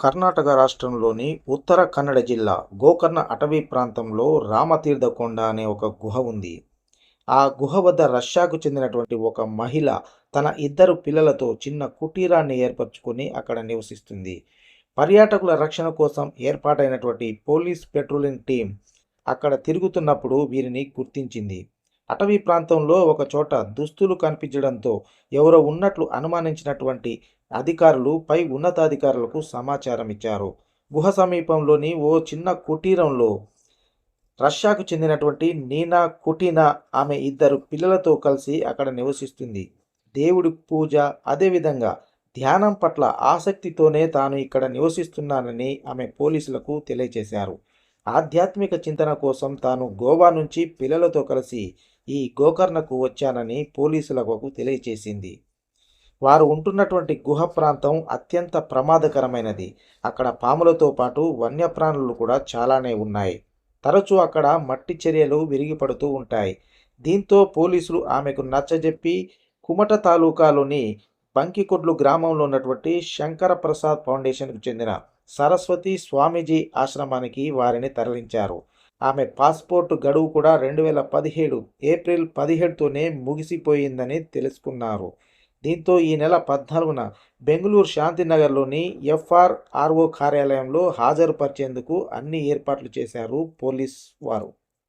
కర్ణాటక రాష్ట్రంలోని ఉత్తర కన్నడ జిల్లా గోకర్ణ అటవీ ప్రాంతంలో రామతీర్థకొండ అనే ఒక గుహ ఉంది. ఆ గుహ వద్ద రష్యాకు చెందినటువంటి ఒక మహిళ తన ఇద్దరు పిల్లలతో చిన్న కుటీరాన్ని ఏర్పరచుకొని అక్కడ నివసిస్తుంది. పర్యాటకుల రక్షణ కోసం ఏర్పాటైనటువంటి పోలీస్ పెట్రోలింగ్ టీం అక్కడ తిరుగుతున్నప్పుడు వీరిని గుర్తించింది. అటవీ ప్రాంతంలో ఒక చోట దుస్తులు కనిపించడంతో ఎవరో ఉన్నట్లు అనుమానించినటువంటి అధికారులు పై ఉన్నతాధికారులకు సమాచారం ఇచ్చారు. గుహ సమీపంలోని ఓ చిన్న కుటీరంలో రష్యాకు చెందినటువంటి నీనా కుటీనా ఆమె ఇద్దరు పిల్లలతో కలిసి అక్కడ నివసిస్తుంది. దేవుడి పూజ అదేవిధంగా ధ్యానం పట్ల ఆసక్తితోనే తాను ఇక్కడ నివసిస్తున్నానని ఆమె పోలీసులకు తెలియజేశారు. ఆధ్యాత్మిక చింతన కోసం తాను గోవా నుంచి పిల్లలతో కలిసి ఈ గోకర్ణకు వచ్చానని పోలీసులకు తెలియజేసింది వారు ఉంటున్నటువంటి గుహ ప్రాంతం అత్యంత ప్రమాదకరమైనది. అక్కడ పాములతో పాటు వన్యప్రాణులు కూడా చాలానే ఉన్నాయి. తరచూ అక్కడ మట్టి చర్యలు విరిగిపడుతూ ఉంటాయి. దీంతో పోలీసులు ఆమెకు నచ్చజెప్పి కుమట తాలూకాలోని బంకికొడ్లు గ్రామంలో ఉన్నటువంటి శంకర ప్రసాద్ ఫౌండేషన్కు చెందిన సరస్వతి స్వామీజీ ఆశ్రమానికి వారిని తరలించారు. ఆమె పాస్పోర్ట్ గడువు కూడా రెండు వేల పదిహేడు ఏప్రిల్ పదిహేడుతోనే ముగిసిపోయిందని తెలుసుకున్నారు. దీంతో ఈ నెల పద్నాలుగున బెంగళూరు శాంతినగర్లోని ఎఫ్ఆర్ఆర్ఓ కార్యాలయంలో హాజరుపరిచేందుకు అన్ని ఏర్పాట్లు చేశారు పోలీస్ వారు.